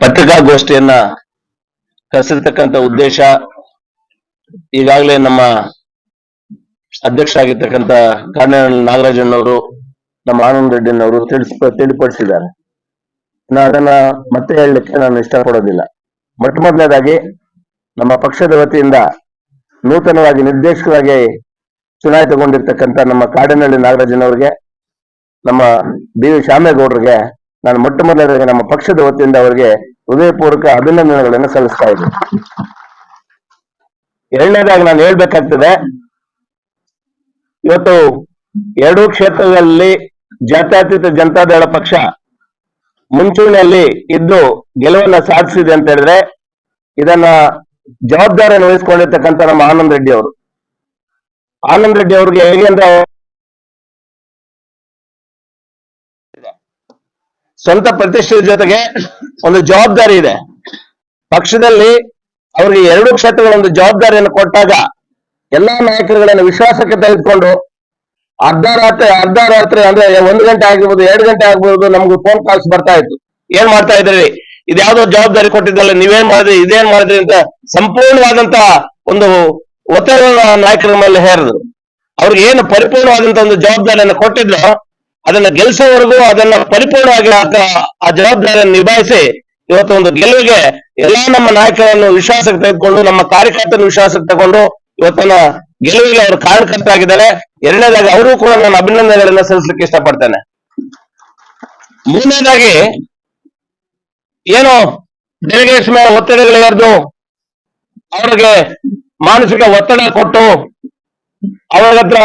ಪತ್ರಿಕಾಗೋಷ್ಠಿಯನ್ನ ಕರೆಸಿರ್ತಕ್ಕಂಥ ಉದ್ದೇಶ ಈಗಾಗಲೇ ನಮ್ಮ ಅಧ್ಯಕ್ಷರಾಗಿರ್ತಕ್ಕಂಥ ಕಾರ್ನಲ್ ನಾಗರಾಜಣ್ಣವರು ನಮ್ಮ ಆನಂದ್ ರೆಡ್ಡಿನವರು ತಿಳಿಸ್, ತಿಳಿಪಡಿಸಿದ್ದಾರೆ. ನಾ ಅದನ್ನ ಮತ್ತೆ ಹೇಳಲಿಕ್ಕೆ ನಾನು ಇಷ್ಟಪಡೋದಿಲ್ಲ. ಮೊಟ್ಟ ಮೊದಲನೇದಾಗಿ ನಮ್ಮ ಪಕ್ಷದ ವತಿಯಿಂದ ನೂತನವಾಗಿ ನಿರ್ದೇಶಕರಾಗಿ ಚುನಾಯಿತಗೊಂಡಿರ್ತಕ್ಕಂಥ ನಮ್ಮ ಕಾಡಿನಳ್ಳಿ ನಾಗರಾಜನವರಿಗೆ, ನಮ್ಮ ಬಿ ವಿ ಶ್ಯಾಮೇಗೌಡರಿಗೆ ನಾನು ಮೊಟ್ಟ ಮೊದಲನೇದಾಗಿ ನಮ್ಮ ಪಕ್ಷದ ವತಿಯಿಂದ ಅವರಿಗೆ ಹೃದಯಪೂರ್ವಕ ಅಭಿನಂದನೆಗಳನ್ನು ಸಲ್ಲಿಸ್ತಾ ಇದ್ದೀನಿ. ಎರಡನೇದಾಗಿ ನಾನು ಹೇಳ್ಬೇಕಾಗ್ತದೆ, ಇವತ್ತು ಎರಡೂ ಕ್ಷೇತ್ರಗಳಲ್ಲಿ ಜಾತ್ಯತೀತ ಜನತಾದಳ ಪಕ್ಷ ಮುಂಚೂಣಿಯಲ್ಲಿ ಇದ್ದು ಗೆಲುವನ್ನ ಸಾಧಿಸಿದೆ ಅಂತ ಹೇಳಿದ್ರೆ ಇದನ್ನ ಜವಾಬ್ದಾರಿಯನ್ನು ವಹಿಸಿಕೊಂಡಿರ್ತಕ್ಕಂಥ ನಮ್ಮ ಆನಂದ್ ರೆಡ್ಡಿ ಅವರು. ಆನಂದ್ ರೆಡ್ಡಿ ಅವ್ರಿಗೆ ಹೇಗೆ ಅಂದ್ರೆ ಸ್ವಂತ ಪ್ರತಿಷ್ಠೆ ಜೊತೆಗೆ ಒಂದು ಜವಾಬ್ದಾರಿ ಇದೆ. ಪಕ್ಷದಲ್ಲಿ ಅವರಿಗೆ ಎರಡು ಕ್ಷೇತ್ರಗಳ ಒಂದು ಜವಾಬ್ದಾರಿಯನ್ನು ಕೊಟ್ಟಾಗ ಎಲ್ಲಾ ನಾಯಕರುಗಳನ್ನು ವಿಶ್ವಾಸಕ್ಕೆ ತೆಗೆದುಕೊಂಡು ಅರ್ಧ ರಾತ್ರಿ ಅರ್ಧ ರಾತ್ರಿ ಅಂದ್ರೆ ಒಂದು ಗಂಟೆ ಆಗಿರ್ಬೋದು, ಎರಡು ಗಂಟೆ ಆಗ್ಬೋದು ನಮ್ಗೆ ಫೋನ್ ಕಾಲ್ಸ್ ಬರ್ತಾ ಇತ್ತು. ಏನ್ ಮಾಡ್ತಾ ಇದ್ರಿ ಇದ್ಯಾವುದೋ ಜವಾಬ್ದಾರಿ ಕೊಟ್ಟಿದ್ದಲ್ಲ, ನೀವೇನ್ ಮಾಡಿದ್ರಿ, ಇದೇನ್ ಮಾಡಿದ್ರಿ ಅಂತ ಸಂಪೂರ್ಣವಾದಂತ ಒಂದು ಒತ್ತಡ ನಾಯಕರ ಮೇಲೆ ಹೇರಿದ್ರು ಅವ್ರಿಗೆ ಏನು ಪರಿಪೂರ್ಣವಾದಂತ ಒಂದು ಜವಾಬ್ದಾರಿಯನ್ನು ಕೊಟ್ಟಿದ್ರು ಅದನ್ನ ಗೆಲ್ಸೋವರೆಗೂ ಅದನ್ನ ಪರಿಪೂರ್ಣವಾಗಿ ಆ- ಜವಾಬ್ದಾರಿಯನ್ನು ನಿಭಾಯಿಸಿ ಇವತ್ತು ಒಂದು ಗೆಲುವಿಗೆ ಎಲ್ಲಾ ನಮ್ಮ ನಾಯಕರನ್ನು ವಿಶ್ವಾಸಕ್ಕೆ ತೆಗೆದುಕೊಂಡು, ನಮ್ಮ ಕಾರ್ಯಕರ್ತರನ್ನು ವಿಶ್ವಾಸಕ್ಕೆ ತಗೊಂಡು ಇವತ್ತಿನ ಗೆಲುವಿಗೆ ಅವರು ಕಾರಣಕರ್ತರಾಗಿದ್ದಾರೆ. ಎರಡನೇದಾಗಿ ಅವರು ಕೂಡ ನಾನು ಅಭಿನಂದನೆಗಳನ್ನ ಸಲ್ಲಿಸಲಿಕ್ಕೆ ಇಷ್ಟಪಡ್ತೇನೆ. ಮೂರನೇದಾಗಿ ಏನು ಡೆಲಿಗೇಟ್ಸ್ ಮೇಲೆ ಒತ್ತಡಗಳು ಎರೆದು ಅವರಿಗೆ ಮಾನಸಿಕ ಒತ್ತಡ ಕೊಟ್ಟು ಅವರ ಹತ್ರ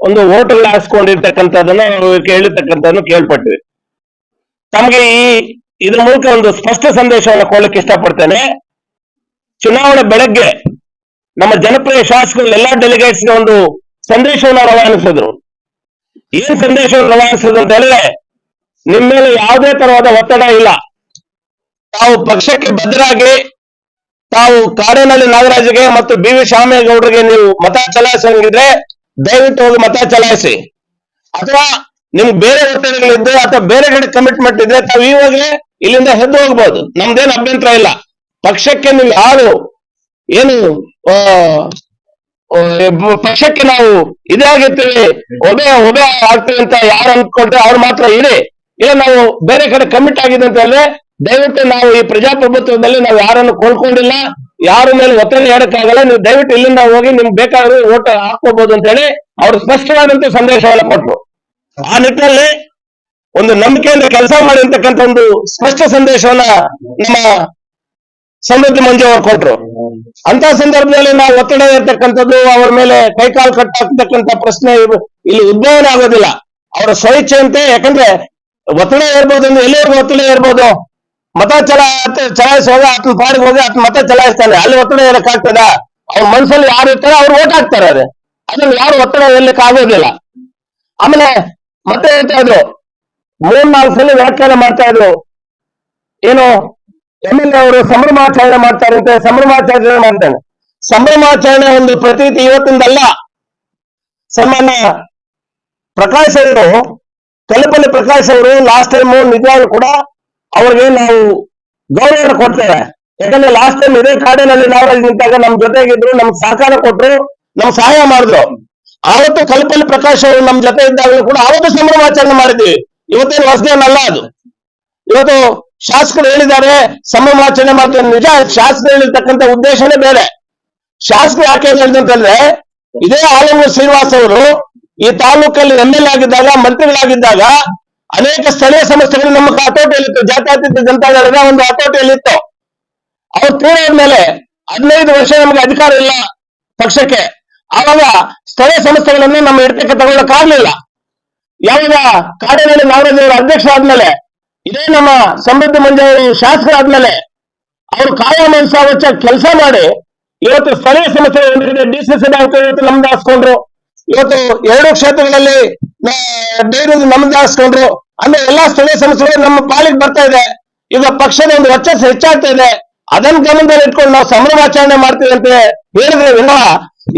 ಒಂದು ಹೋಟೆಲ್ ಹಾಸ್ಕೊಂಡಿರ್ತಕ್ಕಂಥದ್ದನ್ನ ಕೇಳಿರ್ತಕ್ಕಂಥದ್ದನ್ನು ಕೇಳ್ಪಟ್ಟಿವಿ ತಮಗೆ ಈ ಇದ್ರ ಮೂಲಕ ಒಂದು ಸ್ಪಷ್ಟ ಸಂದೇಶವನ್ನು ಕೊಡ್ಲಿಕ್ಕೆ ಇಷ್ಟಪಡ್ತೇನೆ. ಚುನಾವಣೆ ಬೆಳಗ್ಗೆ ನಮ್ಮ ಜನಪ್ರಿಯ ಶಾಸಕರು, ಎಲ್ಲಾ ಡೆಲಿಗೇಟ್ಸ್ ಒಂದು ಸಂದೇಶವನ್ನು ರವಾನಿಸಿದ್ರು. ಏನ್ ಸಂದೇಶವನ್ನು ರವಾನಿಸಿದ್ರು ಅಂತ ಹೇಳಿದ್ರೆ ನಿಮ್ಮ ಮೇಲೆ ಯಾವುದೇ ತರವಾದ ಒತ್ತಡ ಇಲ್ಲ. ತಾವು ಪಕ್ಷಕ್ಕೆ ಬದ್ಧರಾಗಿ, ತಾವು ಕಾಡಿನಲ್ಲಿ ನಾಗರಾಜ್ಗೆ ಮತ್ತು ಬಿ ವಿ ಶಾಮೇಗೌಡರಿಗೆ ನೀವು ಮತ ಚಲಾಯಿಸಂಗಿದ್ರೆ ದಯವಿಟ್ಟು ಹೋಗಿ ಮತ ಚಲಾಯಿಸಿ. ಅಥವಾ ನಿಮ್ಗೆ ಬೇರೆ ಒತ್ತಡಗಳಿದ್ದು ಅಥವಾ ಬೇರೆ ಕಡೆ ಕಮಿಟ್ಮೆಂಟ್ ಇದ್ರೆ ತಾವು ಇವಾಗಲೇ ಇಲ್ಲಿಂದ ಹೆದ್ದು ಹೋಗ್ಬೋದು. ನಮ್ದೇನು ಅಭ್ಯಂತರ ಇಲ್ಲ. ಪಕ್ಷಕ್ಕೆ ನೀವು ಯಾರು ಏನು ಪಕ್ಷಕ್ಕೆ ನಾವು ಇದಾಗಿರ್ತೀವಿ ಒಬೆ ಒಬೆ ಆಗ್ತೀವಿ ಅಂತ ಯಾರು ಅನ್ಕೊಂಡ್ರೆ ಅವ್ರು ಮಾತ್ರ ಇರಿ. ಇಲ್ಲ, ನಾವು ಬೇರೆ ಕಡೆ ಕಮಿಟ್ ಆಗಿದೆ ಅಂತ ಹೇಳಿದ್ರೆ ದಯವಿಟ್ಟು ನಾವು ಈ ಪ್ರಜಾಪ್ರಭುತ್ವದಲ್ಲಿ ನಾವು ಯಾರನ್ನು ಕೊಂಡ್ಕೊಂಡಿಲ್ಲ ಯಾರ ಮೇಲೆ ಒತ್ತಡ ಹೇಳಕ್ಕಾಗಲ್ಲ. ನೀವು ದಯವಿಟ್ಟು ಇಲ್ಲಿಂದ ಹೋಗಿ ನಿಮ್ಗೆ ಬೇಕಾದ್ರೆ ಓಟ್ ಹಾಕೋಬಹುದು ಅಂತ ಹೇಳಿ ಅವ್ರು ಸ್ಪಷ್ಟವಾದಂತ ಸಂದೇಶವನ್ನು ಕೊಟ್ರು. ಆ ನಿಟ್ಟಿನಲ್ಲಿ ಒಂದು ನಂಬಿಕೆಯಿಂದ ಕೆಲಸ ಮಾಡಿರ್ತಕ್ಕಂಥ ಒಂದು ಸ್ಪಷ್ಟ ಸಂದೇಶವನ್ನ ನಮ್ಮ ಸಮೃದ್ಧಿ ಮಂಜು ಅವರು ಕೊಟ್ರು. ಅಂತ ಸಂದರ್ಭದಲ್ಲಿ ನಾವು ಒತ್ತಡ ಇರ್ತಕ್ಕಂಥದ್ದು ಅವರ ಮೇಲೆ ಕೈಕಾಲು ಕಟ್ಟಾಕ್ತಕ್ಕಂಥ ಪ್ರಶ್ನೆ ಇಲ್ಲಿ ಉದ್ಭವನ ಆಗೋದಿಲ್ಲ. ಅವರ ಸ್ವಇಚ್ಛೆಯಂತೆ ಯಾಕಂದ್ರೆ ಒತ್ತಡ ಇರ್ಬೋದು ಅಂದ್ರೆ ಎಲ್ಲಿವರೆಗೂ ಒತ್ತಡ ಇರ್ಬೋದು ಮತ ಚಲ ಚಲಾಯಿಸುವಾಗ ಆತನ ಪಾಡಿಗೆ ಹೋಗಿ ಆತನ ಮತ ಚಲಾಯಿಸ್ತಾನೆ. ಅಲ್ಲಿ ಒತ್ತಡ ಇರಕ್ಕಾಗ್ತದ ಅವ್ರ ಮನಸ್ಸಲ್ಲಿ ಯಾರು ಇರ್ತಾರೆ ಅವ್ರು ಓಟ್ ಹಾಕ್ತಾರೆ ಅದೇ ಅದನ್ನ ಯಾರು ಒತ್ತಡ ಇರ್ಲಿಕ್ಕೆ ಆಗೋದಿಲ್ಲ. ಆಮೇಲೆ ಮತ್ತೆ ಹೇಳ್ತಾ ಇದ್ರು ಮೂರ್ ನಾಲ್ಕು ಸಲ ವ್ಯಾಖ್ಯಾನ ಮಾಡ್ತಾ ಇದ್ರು. ಏನು? ಎಂ ಎಲ್ ಎ ಅವರು ಸಂಭ್ರಮಾಚರಣೆ ಅಂತ ಸಂಭ್ರಮಾಚರಣೆ ಮಾಡ್ತಾನೆ ಸಂಭ್ರಮಾಚರಣೆ ಒಂದು ಪ್ರತೀತಿ ಇವತ್ತಿಂದಲ್ಲ. ಸಾಮಾನ್ಯ ಪ್ರಕಾಶ್ ಅವರು, ತಲೆಪಲ್ಲಿ ಪ್ರಕಾಶ್ ಅವರು ಲಾಸ್ಟ್ ಟೈಮ್ ನಿಜವಾಗ್ಲೂ ಕೂಡ ಅವ್ರಿಗೆ ನಾವು ಗೌರವ ಕೊಡ್ತೇವೆ. ಯಾಕಂದ್ರೆ ಲಾಸ್ಟ್ ಟೈಮ್ ಇದೇ ಕಾಡಿನಲ್ಲಿ ನಾವು ಅಲ್ಲಿ ನಿಂತಾಗ ನಮ್ ಜೊತೆಗಿದ್ರು, ನಮ್ಗೆ ಸಹಕಾರ ಕೊಟ್ರು ನಮ್ಗೆ ಸಹಾಯ ಮಾಡಿದ್ರು. ಆವತ್ತು ಕಲ್ಪಲ್ಲಿ ಪ್ರಕಾಶ್ ಅವರು ನಮ್ ಜೊತೆ ಇದ್ದಾಗಲೂ ಕೂಡ ಆವತ್ತು ಸಂಭ್ರಮಾಚರಣೆ ಮಾಡಿದ್ವಿ. ಇವತ್ತೇನು ಹೊಸದೇನಲ್ಲ ಅದು. ಇವತ್ತು ಶಾಸಕರು ಹೇಳಿದ್ದಾರೆ, ಸಂಭ್ರಮಾಚರಣೆ ಮಾಡ್ತಾರೆ ನಿಜ, ಶಾಸಕರು ಹೇಳಿರ್ತಕ್ಕಂಥ ಉದ್ದೇಶನೇ ಬೇರೆ. ಶಾಸಕರು ಯಾಕೆ ಹೇಳಿದಂತಂದ್ರೆ ಇದೇ ಆಲಂಗೂರು ಶ್ರೀನಿವಾಸ್ ಅವರು ಈ ತಾಲೂಕಲ್ಲಿ ಎಂ ಎಲ್ ಆಗಿದ್ದಾಗ, ಮಂತ್ರಿಗಳಾಗಿದ್ದಾಗ ಅನೇಕ ಸ್ಥಳೀಯ ಸಮಸ್ಯೆಗಳು ನಮ್ಮ ಹತೋಟಿಯಲ್ಲಿತ್ತು ಜಾತ್ಯಾತೀತ ಜನತಾದಳದ ಒಂದು ಹತೋಟಿಯಲ್ಲಿತ್ತು ಅವ್ರು ತೀರಾದ್ಮೇಲೆ ಹದಿನೈದು ವರ್ಷ ನಮ್ಗೆ ಅಧಿಕಾರ ಇಲ್ಲ ಪಕ್ಷಕ್ಕೆ. ಆವಾಗ ಸ್ಥಳೀಯ ಸಂಸ್ಥೆಗಳನ್ನು ನಮ್ಮ ಹಿಡಿತಕ್ಕೆ ತಗೊಳ್ಳಕ್ಕಾಗ್ಲಿಲ್ಲ ಯಾವಾಗ ಕಾಡಿನಲ್ಲಿ ನಾಗರಾಜ್ ಅಧ್ಯಕ್ಷ ಆದ್ಮೇಲೆ, ಇದೇ ನಮ್ಮ ಸಮೃದ್ಧ ಮಂಜವರು ಶಾಸಕರಾದ್ಮೇಲೆ ಅವರು ಕಾಯ ಮನಸ ವಚ್ಚ ಕೆಲಸ ಮಾಡಿ ಇವತ್ತು ಸ್ಥಳೀಯ ಸಮಸ್ಯೆ ಡಿ ಸಿ ಸಿ ಬ್ಯಾಂಕ್ ನಮ್ದು ಹಾಸ್ಕೊಂಡ್ರು ಇವತ್ತು ಎರಡು ಕ್ಷೇತ್ರಗಳಲ್ಲಿ ಡೈರಿ ನಮ್ದು ಹಾಕ್ಸ್ಕೊಂಡ್ರು ಅಂದ್ರೆ ಎಲ್ಲಾ ಸ್ಥಳೀಯ ಸಮಸ್ಯೆಗಳು ನಮ್ಮ ಪಾಲಿಗೆ ಬರ್ತಾ ಇದೆ. ಈಗ ಪಕ್ಷದ ಒಂದು ವರ್ಚಸ್ಸು ಹೆಚ್ಚಾಗ್ತಾ ಇದೆ. ಅದನ್ನ ಗಮನದಲ್ಲಿ ಇಟ್ಕೊಂಡು ನಾವು ಸಂಭ್ರಮಾಚರಣೆ ಮಾಡ್ತೀವಿ ಅಂತ ಹೇಳಿದ್ರೆ ವಿನಃ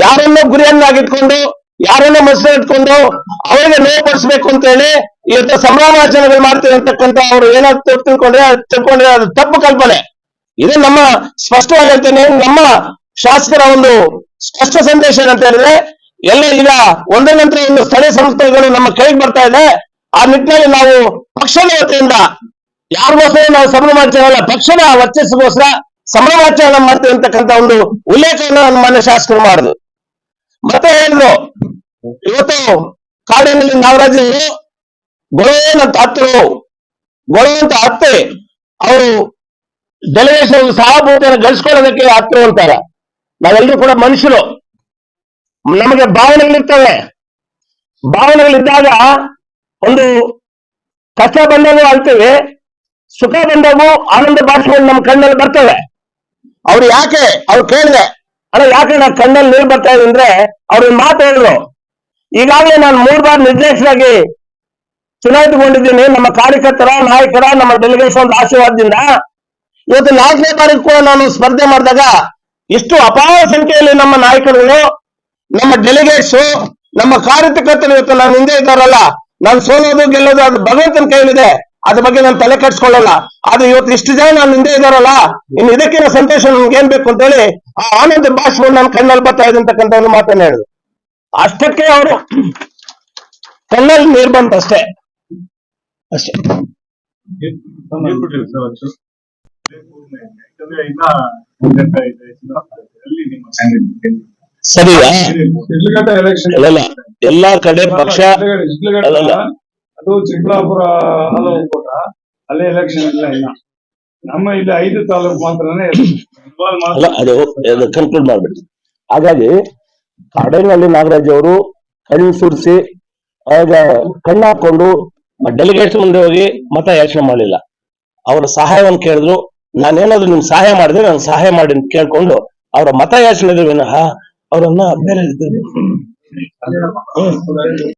ಯಾರನ್ನೋ ಗುರಿಯನ್ನಾಗಿಟ್ಕೊಂಡು, ಯಾರನ್ನೋ ಮನಸ್ಸಲ್ಲಿ ಇಟ್ಕೊಂಡು ಅವರಿಗೆ ನೋವು ಅಂತ ಹೇಳಿ ಇವತ್ತು ಸಂಭ್ರಮಾಚರಣೆಗಳು ಮಾಡ್ತೀವಿ ಅಂತಕ್ಕಂಥ ಅವ್ರು ಏನಾದ್ರು ತಿಳ್ಕೊಂಡ್ರೆ ತಿಳ್ಕೊಂಡ್ರೆ ಅದು ತಪ್ಪು ಕಲ್ಪನೆ. ಇದು ನಮ್ಮ ಸ್ಪಷ್ಟವಾಗಿ ಹೇಳ್ತೇನೆ, ನಮ್ಮ ಶಾಸಕರ ಒಂದು ಸ್ಪಷ್ಟ ಸಂದೇಶ ಏನಂತ ಹೇಳಿದ್ರೆ ಎಲ್ಲ ಈಗ ಒಂದರ ನಂತರ ಇನ್ನು ಸ್ಥಳೀಯ ಸಂಸ್ಥೆಗಳು ನಮ್ಮ ಕೈಗೆ ಬರ್ತಾ ಇದೆ. ಆ ನಿಟ್ಟಿನಲ್ಲಿ ನಾವು ಪಕ್ಷದ ವತಿಯಿಂದ ಯಾರಿಗೋಸ್ಕರ ನಾವು ಸಂಭ್ರಮಾಚರಣೆ ಅಲ್ಲ ಪಕ್ಷದ ವರ್ಚಸ್ಸಿಗೋಸ್ಕರ ಸಂಭ್ರಮಾಚರಣೆ ಮಾಡ್ತೀವಿ ಅಂತಕ್ಕಂಥ ಒಂದು ಉಲ್ಲೇಖವನ್ನು ಮಾನ್ಯ ಶಾಸಕರು ಮಾಡುದು ಮತ್ತೆ ಹೇಳಿದ್ರು, ಇವತ್ತು ಕಾಡಿನಲ್ಲಿ ನಾಗರಾಜ್ ಗೊಳವಂತ ಹತ್ತರು ಗೊಳವಂತ ಅತ್ತೆ ಅವರು ಡೆಲಿಗೇಷನ್ ಸಹಭೂತಿಯನ್ನು ಗಳಿಸ್ಕೊಳ್ಳೋದಕ್ಕೆ ಹತ್ತರು ಅಂತಾರೆ. ನಾವೆಲ್ಲರೂ ಕೂಡ ಮನುಷ್ಯರು. ನಮಗೆ ಭಾವನೆಗಳಿರ್ತವೆ. ಭಾವನೆಗಳಿದ್ದಾಗ ಒಂದು ಕಷ್ಟ ಬಂದಾಗ ಅಳ್ತೇವೆ ಸುಖ ಬಂದಾಗೂ ಆನಂದ ಭಾಷೆಗಳು ನಮ್ಮ ಕಣ್ಣಲ್ಲಿ ಬರ್ತವೆ. ಅವ್ರು ಯಾಕೆ? ಅವ್ರು ಕೇಳಿದೆ. ಅಲ್ಲ, ಯಾಕೆ ನಾ ಕಣ್ಣಲ್ಲಿ ನೀರು ಬರ್ತಾ ಇದೆ ಅಂದ್ರೆ ಅವ್ರ ಮಾತು ಹೇಳಿದ್ರು. ಈಗಾಗಲೇ ನಾನು ಮೂರು ಬಾರಿ ನಿರ್ದೇಶನಾಗಿ ಚುನಾಯಿತಗೊಂಡಿದ್ದೀನಿ ನಮ್ಮ ಕಾರ್ಯಕರ್ತರ, ನಾಯಕರ, ನಮ್ಮ ಡೆಲಿಗೇಷನ್ ಆಶೀರ್ವಾದದಿಂದ. ಇವತ್ತು ನಾಲ್ಕನೇ ಬಾರಿ ಕೂಡ ನಾನು ಸ್ಪರ್ಧೆ ಮಾಡಿದಾಗ ಇಷ್ಟು ಅಪಾರ ಸಂಖ್ಯೆಯಲ್ಲಿ ನಮ್ಮ ನಾಯಕರುಗಳು ನಮ್ಮ ಡೆಲಿಗೇಟ್ಸ್ ನಮ್ಮ ಕಾರ್ಯಕರ್ತರು ಇವತ್ತು ನಾನು ಹಿಂದೆ ಇದ್ದಾರಲ್ಲ, ನಾನು ಸೋಲೋದು ಗೆಲ್ಲೋದು ಅದು ಭಗವಂತನ ಕೈಲಿದೆ ಅದ್ರ ಬಗ್ಗೆ ನಾನು ತಲೆ ಕೆಡ್ಸ್ಕೊಳ್ಳಲ್ಲ. ಆದ್ರೆ ಇವತ್ತು ಇಷ್ಟು ಜನ ನಾನು ಹಿಂದೆ ಇದ್ದಾರಲ್ಲ, ಇನ್ನು ಇದಕ್ಕಿಂತ ಸಂತೋಷ ನಮ್ಗೆ ಏನ್ ಬೇಕು ಅಂತ ಹೇಳಿ ಆ ಆನಂದ ಭಾಷೆಗಳು ನನ್ನ ಕಣ್ಣಲ್ಲಿ ಬರ್ತಾ ಇದೆ ಅಂತಕ್ಕಂಥ ಒಂದು ಮಾತನ್ನ ಹೇಳಿದ್ರು ಅಷ್ಟಕ್ಕೆ ಅವರು ಕಣ್ಣಲ್ಲಿ ನೀರ್ ಬಂತ ಅಷ್ಟೇ. ಅಷ್ಟೇ ಹೇಳ್ಬಿಟ್ರಿ ಸರ್ ಅಲ್ಲಿ ಎಲ್ಲಾ ಕಡೆ ಪಕ್ಷ ಅಲ್ಲಲ್ಲ. ಅದು ಚಿಕ್ಕಬಳ್ಳಾಪುರ ಕೂಡ ಅಲ್ಲೇ ಎಲೆಕ್ಷನ್ ಇಲ್ಲ ಇಲ್ಲ ನಮ್ಮ ಇಲ್ಲಿ ಐದು ತಾಲೂಕು ಮಾತ್ರನೇ ಅಲ್ಲ ಅದು ಕನ್ಕ್ಲೂಡ್ ಮಾಡ್ಬಿಡಿ. ಹಾಗಾಗಿ ಕಾಡೇನಹಳ್ಳಿ ನಾಗರಾಜ್ ಅವರು ಕಣ್ಣು ಸುರಿಸಿ ಆಗ ಕಣ್ಣು ಹಾಕೊಂಡು ಡೆಲಿಗೇಟ್ಸ್ ಮುಂದೆ ಹೋಗಿ ಮತ ಯಾಚನೆ ಮಾಡಲಿಲ್ಲ. ಅವರ ಸಹಾಯವನ್ನು ಕೇಳಿದ್ರು. ನಾನೇನಾದ್ರು ನಿಮ್ಗೆ ಸಹಾಯ ಮಾಡಿದ್ರೆ ನಾನು ಸಹಾಯ ಮಾಡಿ ಕೇಳ್ಕೊಂಡು ಅವರ ಮತ ಯಾಚನೆ ವಿನಃ ಅವರನ್ನ ಬೇರೆ